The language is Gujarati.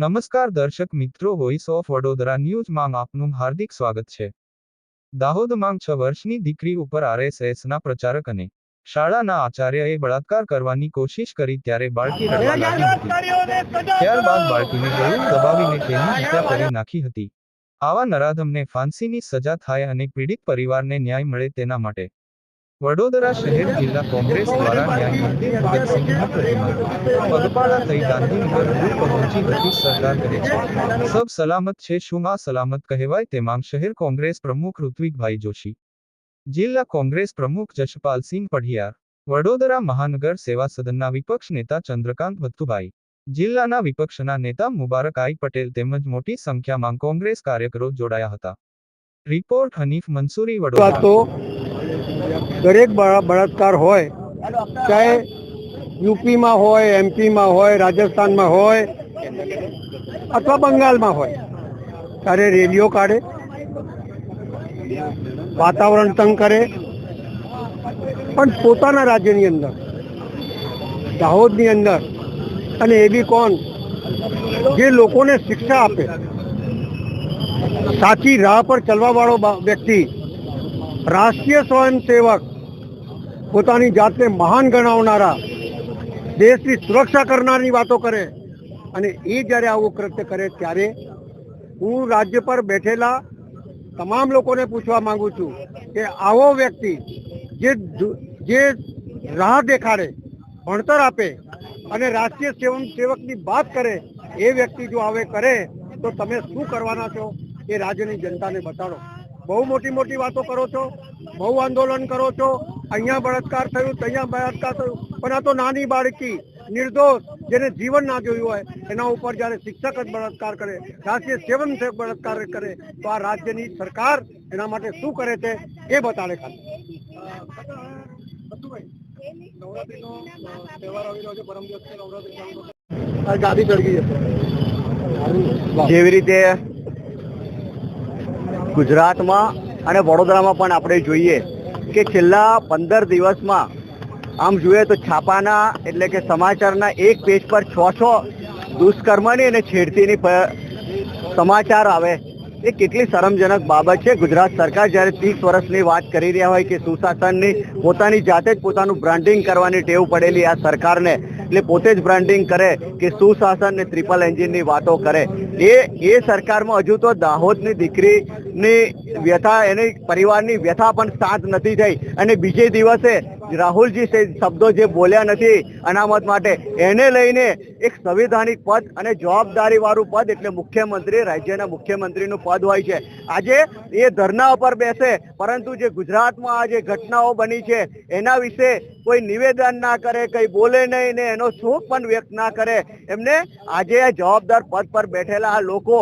નમસ્કાર દર્શક મિત્રો વોઇસ ઓફ વડોદરા ન્યૂઝમાં આપનું હાર્દિક સ્વાગત છે. દાહોદમાં છ વર્ષની દીકરી ઉપર આરએસએસના પ્રચારક અને શાળાના આચાર્યએ બળાત્કાર કરવાની કોશિશ કરી ત્યારે બાળકી રડવા લાગી હતી. ત્યારબાદ બાળકીને ગળું દબાવીને તેની હત્યા કરી નાખી હતી. આવા નરાધમને ફાંસીની સજા થાય અને પીડિત પરિવારને ન્યાય મળે તેના માટે વડોદરા શહેર જિલ્લા કોંગ્રેસ દ્વારા ન્યાય ભગતસિંહના પ્રતિમા પગપાળા થઈ ગાંધીનગર કરે છે. સબ સલામત છે, શું આ સલામત કહેવાય તેમાં શહેર કોંગ્રેસ પ્રમુખ ઋત્વિકભાઈ જોશી. જિલ્લા કોંગ્રેસ પ્રમુખ જશપાલસિંહ પઢિયાર. વડોદરા મહાનગર સેવા સદનના વિપક્ષ નેતા ચંદ્રકાંત ભત્તુભાઈ જિલ્લાના વિપક્ષના નેતા મુબારક આઈ પટેલ તેમજ મોટી સંખ્યામાં કોંગ્રેસ કાર્યકરો જોડાયા હતા. રિપોર્ટ હનીફ મંસૂરી, વડોદરા. દરેક બળાત્કાર હોય, ચાહે યુપીમાં હોય, એમપીમાં હોય, રાજસ્થાનમાં હોય, અથવા બંગાળમાં હોય. ત્યારે રેલીઓ કાઢે, વાતાવરણ તંગ કરે. પણ પોતાના રાજ્યની અંદર, દાહોદની અંદર, અને એ બી કોણ? જે લોકોને શિક્ષા આપે, સાચી રાહ પર ચલવા વાળો વ્યક્તિ રાષ્ટ્રીય સ્વયંસેવક, પોતાની જાતને મહાન ગણાવનારા, દેશની સુરક્ષા કરનારની વાતો કરે અને એ જ્યારે આવું કૃત્ય કરે ત્યારે હું રાજ્ય પર બેઠેલા તમામ લોકોને પૂછવા માંગુ છું કે આવો વ્યક્તિ જે જે રાહ દેખાડે, ભણતર આપે અને રાષ્ટ્રીય સેવન સેવકની વાત કરે, એ વ્યક્તિ જો આવે કરે, તો તમે શું કરવાના છો એ રાજ્યની જનતાને બતાડો. બહુ મોટી મોટી વાતો કરો છો બહુ આંદોલન કરો છો અહીંયા બળાત્કાર થયું ત્યાં બળાત્કાર થયું પણ આ તો નાની બાળકી નિર્દોષ જેને જીવન ના જોયું હોય એના ઉપર જ્યારે શિક્ષક જ બળાત્કાર કરે રાષ્ટ્રીય સેવન બળાત્કાર કરે તો આ રાજ્યની સરકાર એના માટે શું કરે છે એ બતાડે ખાલી. ગાડી ચડકી જશે જેવી રીતે ગુજરાતમાં અને વડોદરામાં પણ આપણે જોઈએ કે છેલ્લા પંદર દિવસમાં, આમ જોઈએ તો છાપાના એટલે કે સમાચારના એક પેજ પર છ છ દુષ્કર્મની અને છેડતીની સમાચાર આવે. એ કેટલી શરમજનક બાબત છે. ગુજરાત સરકાર જ્યારે ત્રીસ વર્ષની વાત કરી રહ્યા હોય કે સુશાસનની, પોતાની જાતે જ પોતાનું બ્રાન્ડિંગ કરવાની ટેવ પડેલી આ સરકારને. એટલે પોતે જ બ્રાન્ડિંગ કરે કે સુશાસન ને ટ્રિપલ એન્જિનની વાતો કરે. એ એ સરકારમાં હજુ તો દાહોદની દીકરીની વ્યથા, એની પરિવારની વ્યથા પણ શાંત નથી થઈ. અને બીજે દિવસે રાહુલજી શબ્દો જે બોલ્યા નથી અનામત માટે, એને લઈને એક સંવિધાનિક પદ અને જવાબદારી પદ એટલે મુખ્યમંત્રી, રાજ્યના મુખ્યમંત્રીનું પદ હોય છે. આજે એ ધરના ઉપર બેસે, પરંતુ જે ગુજરાતમાં આ જે ઘટનાઓ બની છે, એના વિશે કોઈ નિવેદન ના કરે, કઈ બોલે નહીં ને એનો શોક પણ વ્યક્ત ના કરે. એમને આજે આ જવાબદાર પદ પર બેઠેલા આ લોકો